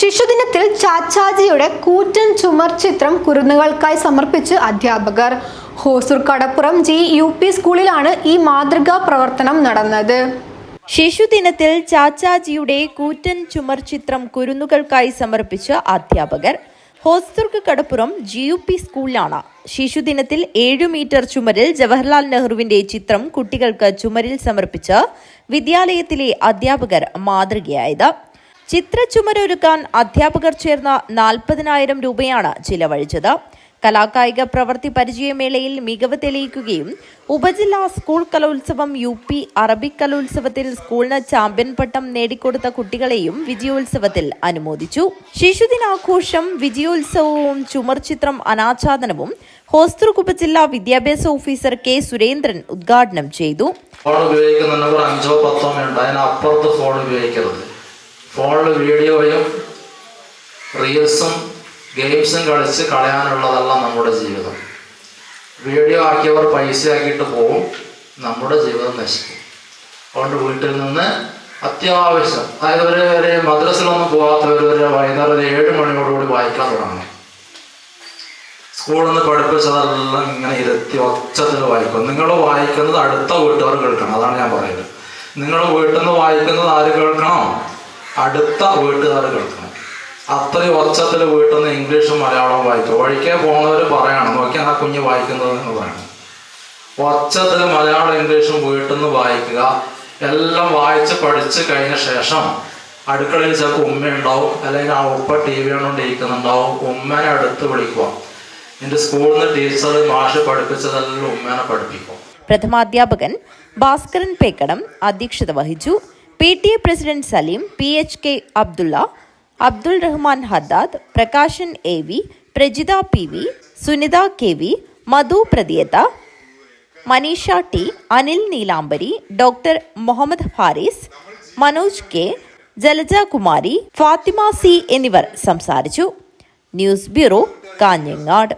ശിശുദിനത്തിൽ ചാച്ചാജിയുടെ കൂറ്റൻ ചുമർ ചിത്രം കുരുന്നുകൾക്കായി സമർപ്പിച്ച് അധ്യാപകർ. Hosur Kadappuram G U P സ്കൂളിലാണ് ഈ മാതൃകാ പ്രവർത്തനം നടന്നത്. ശിശുദിനത്തിൽ ചാച്ചാജിയുടെ കൂറ്റൻ ചുമർ ചിത്രം കുരുന്നുകൾക്കായി സമർപ്പിച്ച അധ്യാപകർ. Hosdurg Kadappuram G U P സ്കൂളിലാണ്. ശിശുദിനത്തിൽ ഏഴു മീറ്റർ ചുമരിൽ ജവഹർലാൽ നെഹ്റുവിന്റെ ചിത്രം കുട്ടികൾക്ക് ചുമരിൽ സമർപ്പിച്ച് വിദ്യാലയത്തിലെ അധ്യാപകർ മാതൃകയായത്. ചിത്രച്ചുമരൊരുക്കാൻ അധ്യാപകർ ചേർന്ന നാൽപ്പതിനായിരം രൂപയാണ് ചിലവഴിച്ചത്. കലാകായിക പ്രവൃത്തി പരിചയമേളയിൽ മികവ് തെളിയിക്കുകയും ഉപജില്ലാ സ്കൂൾ കലോത്സവം യു പി അറബിക് കലോത്സവത്തിൽ സ്കൂളിന് ചാമ്പ്യൻ പട്ടം നേടിക്കൊടുത്ത കുട്ടികളെയും വിജയോത്സവത്തിൽ അനുമോദിച്ചു. ശിശുദിനാഘോഷം വിജയോത്സവവും ചുമർ ചിത്രം അനാച്ഛാദനവും ഹോസ്തൃക് ഉപജില്ലാ വിദ്യാഭ്യാസ ഓഫീസർ കെ സുരേന്ദ്രൻ ഉദ്ഘാടനം ചെയ്തു. ഫോൺ ഉപയോഗിക്കുന്നുണ്ടെങ്കിൽ അഞ്ചോ പത്തോ മിനിറ്റ് അതിനപ്പുറത്ത് ഫോൺ ഉപയോഗിക്കരുത്. ഫോണിൽ വീഡിയോയും റീൽസും ഗെയിംസും കളിച്ച് കളയാനുള്ളതല്ല നമ്മുടെ ജീവിതം. വീഡിയോ ആക്കിയവർ പൈസ ആക്കിയിട്ട് പോവും നമ്മുടെ ജീവിതം നശിക്കും. അതുകൊണ്ട് വീട്ടിൽ നിന്ന് അത്യാവശ്യം അതായത് ഒരു ഒരു മദ്രസിലൊന്നും പോകാത്തവർ ഒരു വൈകുന്നേരം ഒരു ഏഴ് മണിയോടുകൂടി വായിക്കാൻ തുടങ്ങണം. സ്കൂളിൽ നിന്ന് പഠിപ്പിച്ചതെല്ലാം ഇങ്ങനെ ഇരുത്തി ഒച്ചത്തിൽ വായിക്കും. നിങ്ങൾ വായിക്കുന്നത് അടുത്ത വീട്ടുകാർ കേൾക്കണം അതാണ് ഞാൻ പറയുന്നത്. നിങ്ങൾ വീട്ടിൽ നിന്ന് വായിക്കുന്നത് ആര് കേൾക്കണം? അടുത്ത വീട്ടുകാർ കേൾക്കണം. അത്രയും ഒച്ചത്തിൽ വീട്ടിൽ നിന്ന് ഇംഗ്ലീഷും മലയാളവും വായിക്കും. ഒഴിക്കേ പോകുന്നവർ പറയണം നോക്കിയാൽ ആ കുഞ്ഞ് വായിക്കുന്നത് എന്ന് പറയണം. ഒച്ചത്തിൽ മലയാളം ഇംഗ്ലീഷും വീട്ടിൽ നിന്ന് വായിക്കുക. എല്ലാം വായിച്ച് പഠിച്ച് കഴിഞ്ഞ ശേഷം അടുക്കളയിൽ ചിലപ്പോൾ ഉമ്മയുണ്ടാവും അല്ലെങ്കിൽ ആ ഉപ്പ ടി വി കണ്ടുകൊണ്ടിരിക്കുന്നുണ്ടാവും ഉമ്മനെ അടുത്ത് വിളിക്കുക. എന്റെ സ്കൂളിൽ നിന്ന് ടീച്ചർ മാഷ് പഠിപ്പിച്ചതെല്ലാം ഉമ്മേനെ പഠിപ്പിക്കും. പ്രഥമാധ്യാപകൻ ഭാസ്കരൻ പേക്കടം അധ്യക്ഷത വഹിച്ചു P T A president Saleem P H K Abdulla Abdul Rahman Haddad Prakashan A V Prajitha P V Sunitha K V Madhu Prathiyath Maneesha T Anil Neelambari doctor Muhammad Faris Manoj K Jalaja Kumari Fathima C എന്നിവർ സംസാരിച്ചു. News bureau Kanhangad.